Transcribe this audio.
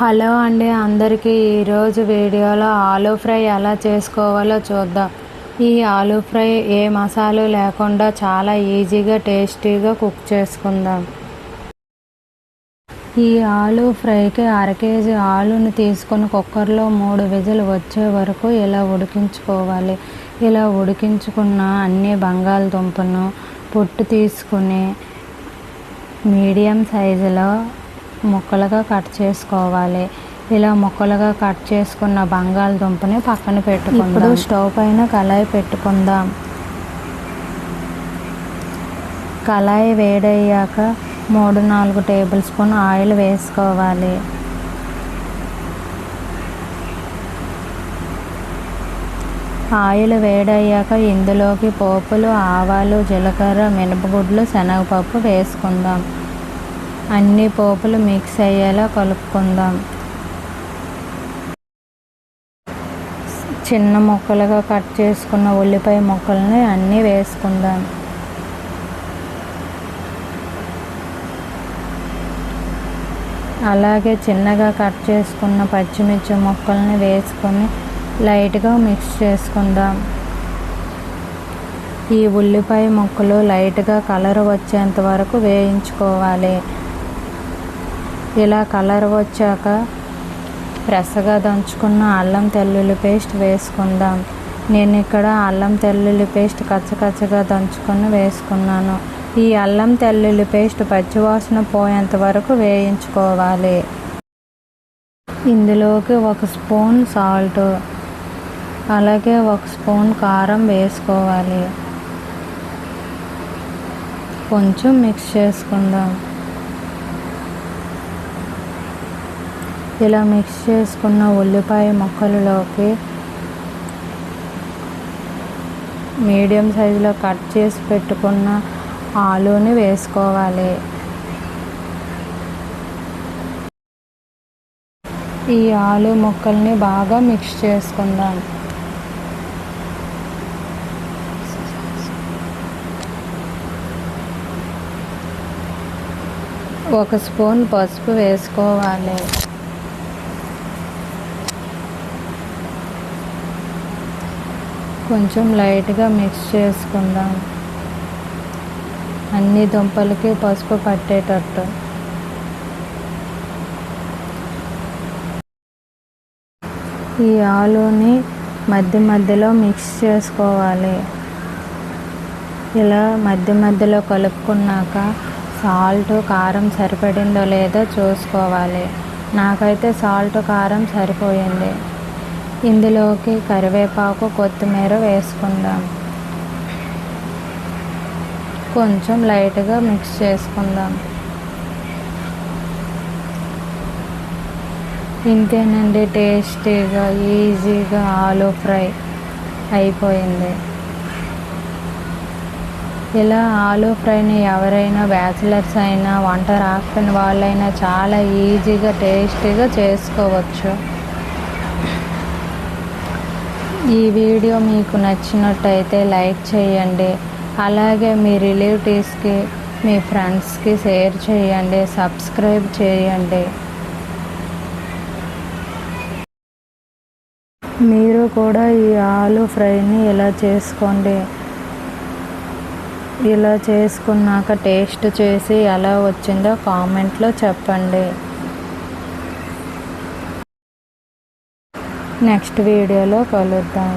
Hello అండి అందరికీ ఈరోజు వీడియోలో ఆలూ ఫ్రై ఎలా చేసుకోవాలో చూద్దాం. ఈ ఆలూ ఫ్రై ఏ మసాలు లేకుండా చాలా ఈజీగా టేస్టీగా కుక్ చేసుకుందాం. ఈ ఆలూ ఫ్రైకి అర కేజీ ఆలుని తీసుకొని కుక్కర్లో మూడు విజులు వచ్చే వరకు ఇలా ఉడికించుకోవాలి. ఇలా ఉడికించుకున్న అన్ని బంగాళదుంపను పొట్టు తీసుకుని మీడియం సైజులో ముక్కలుగా కట్ చేసుకోవాలి. ఇలా ముక్కలుగా కట్ చేసుకున్న బంగాళదుంపని పక్కన పెట్టుకుందాం. స్టవ్ పైన కళాయి పెట్టుకుందాం. కళాయి వేడయ్యాక మూడు నాలుగు టేబుల్ స్పూన్ ఆయిల్ వేసుకోవాలి. ఆయిల్ వేడయ్యాక ఇందులోకి పోపులు ఆవాలు జీలకర్ర మినపగుడ్లు శనగపప్పు వేసుకుందాం. అన్ని పోపులు మిక్స్ అయ్యేలా కలుపుకుందాం. చిన్న ముక్కలుగా కట్ చేసుకున్న ఉల్లిపాయ ముక్కల్ని అన్నీ వేసుకుందాం. అలాగే చిన్నగా కట్ చేసుకున్న పచ్చిమిర్చి ముక్కల్ని వేసుకొని లైట్గా మిక్స్ చేసుకుందాం. ఈ ఉల్లిపాయ ముక్కలు లైట్గా కలర్ వచ్చేంత వరకు వేయించుకోవాలి. ఇలా కలర్ వచ్చాక ఫ్రెష్గా దంచుకున్న అల్లం తెల్లుల్లి పేస్ట్ వేసుకుందాం. నేను ఇక్కడ అల్లం తెల్లుల్లి పేస్ట్ కచ్చకచ్చగా దంచుకొని వేసుకున్నాను. ఈ అల్లం తెల్లుల్లి పేస్ట్ పచ్చివాసన పోయేంత వరకు వేయించుకోవాలి. ఇందులోకి ఒక స్పూన్ సాల్ట్ అలాగే ఒక స్పూన్ కారం వేసుకోవాలి. కొంచెం మిక్స్ చేసుకుందాం. ఇలా మిక్స్ చేసుకున్న ఉల్లిపాయ ముక్కలలోకి మీడియం సైజులో కట్ చేసి పెట్టుకున్న ఆలూని వేసుకోవాలి. ఈ ఆలు ముక్కల్ని బాగా మిక్స్ చేసుకుందాం. ఒక స్పూన్ పసుపు వేసుకోవాలి. కొంచెం లైట్గా మిక్స్ చేసుకుందాం. అన్ని దుంపలకి పసుపు పట్టేటట్టు. ఈ ఆలుని మధ్య మధ్యలో మిక్స్ చేసుకోవాలి. ఇలా మధ్య మధ్యలో కలుపుకున్నాక సాల్ట్ కారం సరిపడిందో లేదో చూసుకోవాలి. నాకైతే సాల్ట్ కారం సరిపోయింది. ఇందులోకి కరివేపాకు కొత్తిమీర వేసుకుందాం. కొంచెం లైట్గా మిక్స్ చేసుకుందాం. ఇంతేనండి టేస్టీగా ఈజీగా ఆలూ ఫ్రై అయిపోయింది. ఇలా ఆలూ ఫ్రైని ఎవరైనా బ్యాచిలర్స్ అయినా వంట రాకపోయిన వాళ్ళైనా చాలా ఈజీగా టేస్టీగా చేసుకోవచ్చు. ఈ వీడియో మీకు నచ్చినట్టయితే లైక్ చేయండి. అలాగే మీ రిలేటివ్స్కి మీ ఫ్రెండ్స్కి షేర్ చేయండి సబ్స్క్రైబ్ చేయండి. మీరు కూడా ఈ ఆలు ఫ్రైని ఇలా చేసుకోండి. ఇలా చేసుకున్నాక టేస్ట్ చేసి ఎలా వచ్చిందో కామెంట్లో చెప్పండి. నెక్స్ట్ వీడియోలో కలుద్దాం.